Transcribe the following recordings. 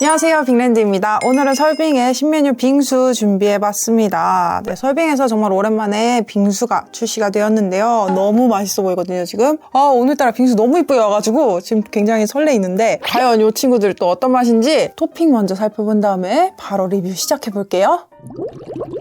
안녕하세요. 빅랜드입니다. 오늘은 설빙의 신메뉴 빙수 준비해봤습니다. 네, 설빙에서 정말 오랜만에 빙수가 출시가 되었는데요. 너무 맛있어 보이거든요 지금. 아 오늘따라 빙수 너무 이쁘게 와가지고 지금 굉장히 설레이는데 과연 이 친구들 또 어떤 맛인지 토핑 먼저 살펴본 다음에 바로 리뷰 시작해볼게요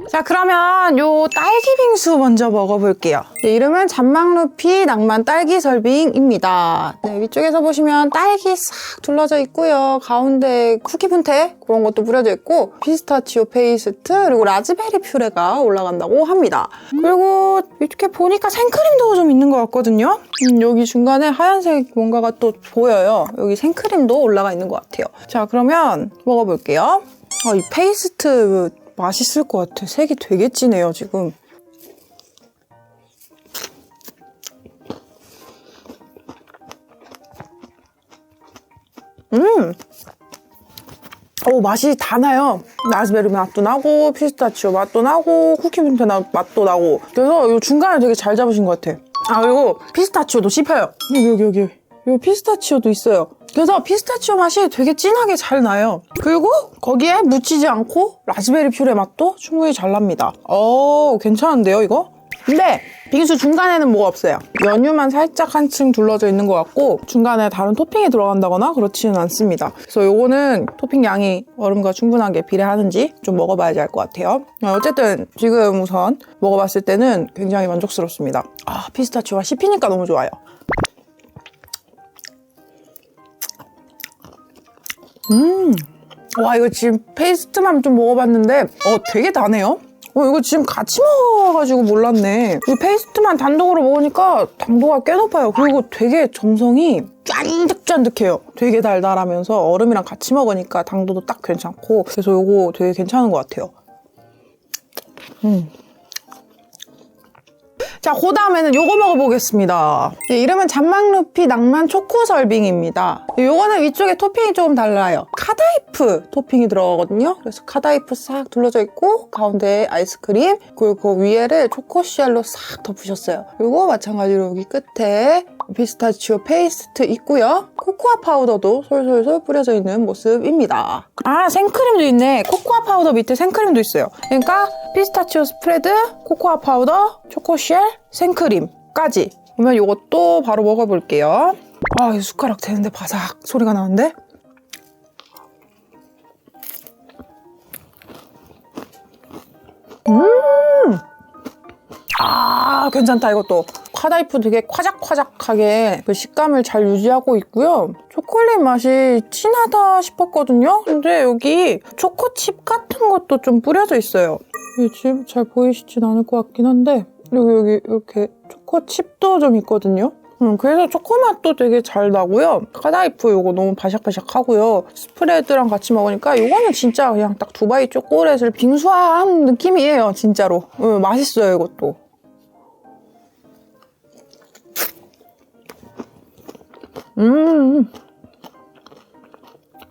자 그러면 요 딸기 빙수 먼저 먹어볼게요. 네, 이름은 잔망루피 낭만 딸기 설빙입니다. 네, 위쪽에서 보시면 딸기 싹 둘러져 있고요. 가운데 쿠키 분태 그런 것도 뿌려져 있고 피스타치오 페이스트 그리고 라즈베리 퓨레가 올라간다고 합니다. 그리고 이렇게 보니까 생크림도 좀 있는 것 같거든요? 음, 여기 중간에 하얀색 뭔가가 또 보여요. 여기 생크림도 올라가 있는 것 같아요. 자 그러면 먹어볼게요. 아, 이 페이스트 맛있을 것 같아. 색이 되게 진해요, 지금. 음! 오, 맛이 다 나요. 라즈베리 맛도 나고, 피스타치오 맛도 나고, 쿠키 분태 맛도 나고. 그래서 이 중간을 되게 잘 잡으신 것 같아. 아, 그리고 피스타치오도 씹혀요. 여기, 여기, 여기. 여기 피스타치오도 있어요. 그래서 피스타치오 맛이 되게 진하게 잘 나요. 그리고 거기에 묻히지 않고 라즈베리 퓨레 맛도 충분히 잘 납니다. 어, 괜찮은데요, 이거? 근데 빙수 중간에는 뭐가 없어요. 연유만 살짝 한층 둘러져 있는 것 같고 중간에 다른 토핑이 들어간다거나 그렇지는 않습니다. 그래서 요거는 토핑 양이 얼음과 충분하게 비례하는지 좀 먹어봐야지 알 것 같아요. 어쨌든 지금 우선 먹어봤을 때는 굉장히 만족스럽습니다. 아 피스타치오가 씹히니까 너무 좋아요. 음. 와, 이거 지금 페이스트만 좀 먹어봤는데, 어, 되게 다네요? 어, 이거 지금 같이 먹어가지고 몰랐네. 이 페이스트만 단독으로 먹으니까 당도가 꽤 높아요. 그리고 되게 점성이 쫀득쫀득해요. 되게 달달하면서 얼음이랑 같이 먹으니까 당도도 딱 괜찮고, 그래서 이거 되게 괜찮은 것 같아요. 음. 자, 그 다음에는 요거 먹어보겠습니다. 네, 이름은 잔망루피 낭만 초코 설빙입니다. 요거는 위쪽에 토핑이 조금 달라요. 카 다이프 토핑이 들어가거든요. 그래서 카다이프 싹 둘러져 있고 가운데에 아이스크림 그리고 그 위에를 초코쉘로 싹 덮으셨어요. 요거 마찬가지로 여기 끝에 피스타치오 페이스트 있고요. 코코아 파우더도 솔솔솔 뿌려져 있는 모습입니다. 아 생크림도 있네. 코코아 파우더 밑에 생크림도 있어요. 그러니까 피스타치오 스프레드, 코코아 파우더, 초코쉘, 생크림까지. 그러면 이것도 바로 먹어볼게요. 아, 이 숟가락 대는데 바삭 소리가 나는데? 아, 괜찮다, 이것도. 카다이프 되게 화작화작하게 그 식감을 잘 유지하고 있고요. 초콜릿 맛이 진하다 싶었거든요. 근데 여기 초코칩 같은 것도 좀 뿌려져 있어요. 이게 지금 잘 보이시진 않을 것 같긴 한데 여기 여기 이렇게 초코칩도 좀 있거든요. 음, 그래서 초코맛도 되게 잘 나고요. 카다이프 이거 너무 바삭바삭하고요. 스프레드랑 같이 먹으니까 이거는 진짜 그냥 딱 두바이 초콜릿을 빙수한 느낌이에요, 진짜로. 음, 맛있어요, 이것도. 음.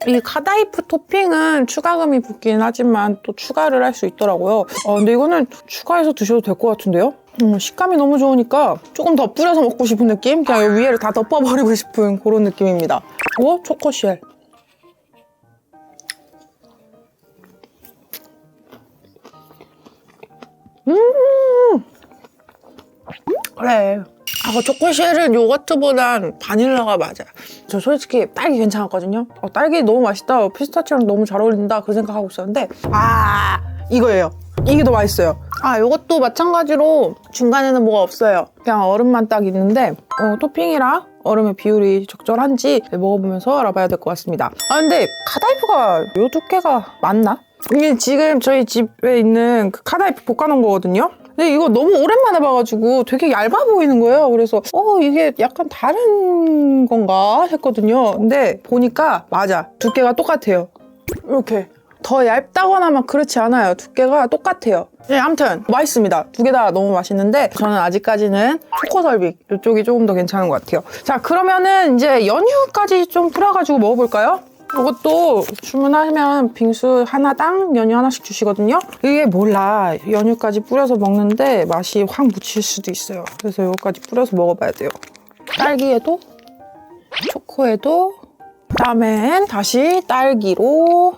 이 카다이프 토핑은 추가금이 붙긴 하지만 또 추가를 할 수 있더라고요. 아, 근데 이거는 추가해서 드셔도 될 것 같은데요? 음, 식감이 너무 좋으니까 조금 더 뿌려서 먹고 싶은 느낌? 그냥 위에를 다 덮어버리고 싶은 그런 느낌입니다. 오, 초코쉘. 음! 그래. 아, 그 초코쉘은 요거트보단 바닐라가 맞아요. 저 솔직히 딸기 괜찮았거든요. 어, 딸기 너무 맛있다. 피스타치오랑 너무 잘 어울린다. 그 생각하고 있었는데 아 이거예요. 이게 더 맛있어요. 아 요것도 마찬가지로 중간에는 뭐가 없어요. 그냥 얼음만 딱 있는데 어, 토핑이랑 얼음의 비율이 적절한지 먹어보면서 알아봐야 될 것 같습니다. 아 근데 카다이프가 요 두께가 맞나? 이게 지금 저희 집에 있는 그 카다이프 볶아놓은 거거든요. 근데 이거 너무 오랜만에 봐가지고 되게 얇아 보이는 거예요. 그래서 어 이게 약간 다른 건가 했거든요. 근데 보니까 맞아 두께가 똑같아요. 이렇게 더 얇다거나 막 그렇지 않아요. 두께가 똑같아요. 네, 아무튼 맛있습니다. 두 개 다 너무 맛있는데 저는 아직까지는 초코설빙 이쪽이 조금 더 괜찮은 것 같아요. 자 그러면은 이제 연유까지 좀 뿌려가지고 먹어볼까요? 이것도 주문하면 빙수 하나당 연유 하나씩 주시거든요. 이게 몰라. 연유까지 뿌려서 먹는데 맛이 확 묻힐 수도 있어요. 그래서 이거까지 뿌려서 먹어봐야 돼요. 딸기에도 초코에도 다음엔 다시 딸기로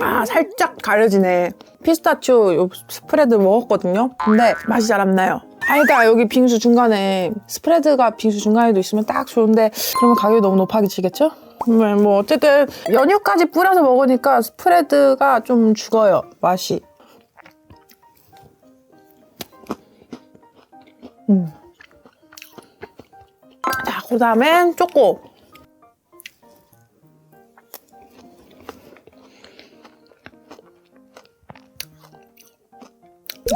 아 살짝 가려지네 피스타치오 요 스프레드 먹었거든요 근데 맛이 잘 안 나요 아 그러니까 여기 빙수 중간에 스프레드가 빙수 중간에도 있으면 딱 좋은데 그러면 가격이 너무 높아지겠죠? 네, 뭐 어쨌든 연유까지 뿌려서 먹으니까 스프레드가 좀 죽어요 맛이 음. 자, 그 다음엔 초코.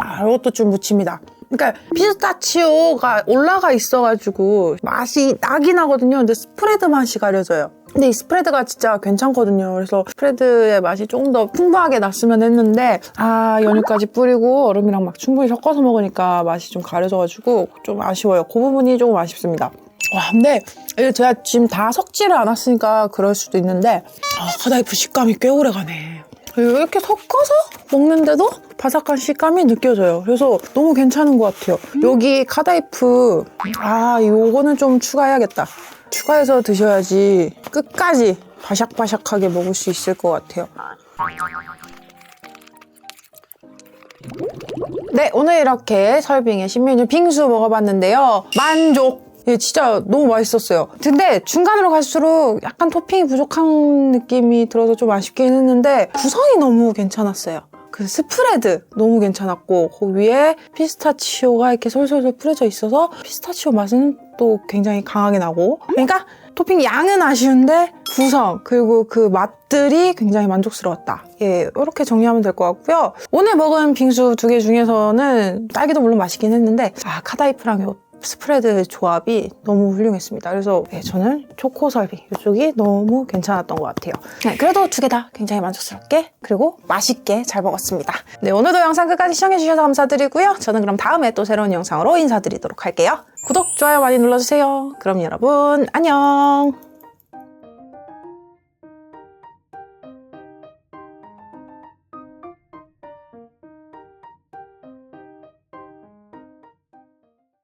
아, 이것도 좀 묻힙니다. 그러니까 피스타치오가 올라가 있어가지고 맛이 나긴 하거든요. 근데 스프레드 맛이 가려져요. 근데 이 스프레드가 진짜 괜찮거든요. 그래서 스프레드의 맛이 조금 더 풍부하게 났으면 했는데 아 연유까지 뿌리고 얼음이랑 막 충분히 섞어서 먹으니까 맛이 좀 가려져가지고 좀 아쉬워요. 그 부분이 조금 아쉽습니다. 와 근데 제가 지금 다 섞지를 않았으니까 그럴 수도 있는데 아 카다이프 식감이 꽤 오래가네. 이렇게 섞어서 먹는데도 바삭한 식감이 느껴져요. 그래서 너무 괜찮은 것 같아요. 여기 카다이프 아 요거는 좀 추가해야겠다. 추가해서 드셔야지 끝까지 바삭바삭하게 먹을 수 있을 것 같아요. 네, 오늘 이렇게 설빙의 신메뉴 빙수 먹어봤는데요. 만족! 예, 진짜 너무 맛있었어요. 근데 중간으로 갈수록 약간 토핑이 부족한 느낌이 들어서 좀 아쉽긴 했는데 구성이 너무 괜찮았어요. 그 스프레드 너무 괜찮았고 그 위에 피스타치오가 이렇게 솔솔솔 뿌려져 있어서 피스타치오 맛은 또 굉장히 강하게 나고 그러니까 토핑 양은 아쉬운데 구성 그리고 그 맛들이 굉장히 만족스러웠다. 예, 이렇게 정리하면 될 것 같고요. 오늘 먹은 빙수 두 개 중에서는 딸기도 물론 맛있긴 했는데 아 카다이프랑 요 스프레드 조합이 너무 훌륭했습니다. 그래서 네, 저는 초코 설빙 이쪽이 너무 괜찮았던 것 같아요. 네, 그래도 두 개 다 굉장히 만족스럽게 그리고 맛있게 잘 먹었습니다. 네, 오늘도 영상 끝까지 시청해주셔서 감사드리고요. 저는 그럼 다음에 또 새로운 영상으로 인사드리도록 할게요. 구독, 좋아요 많이 눌러주세요. 그럼 여러분 안녕.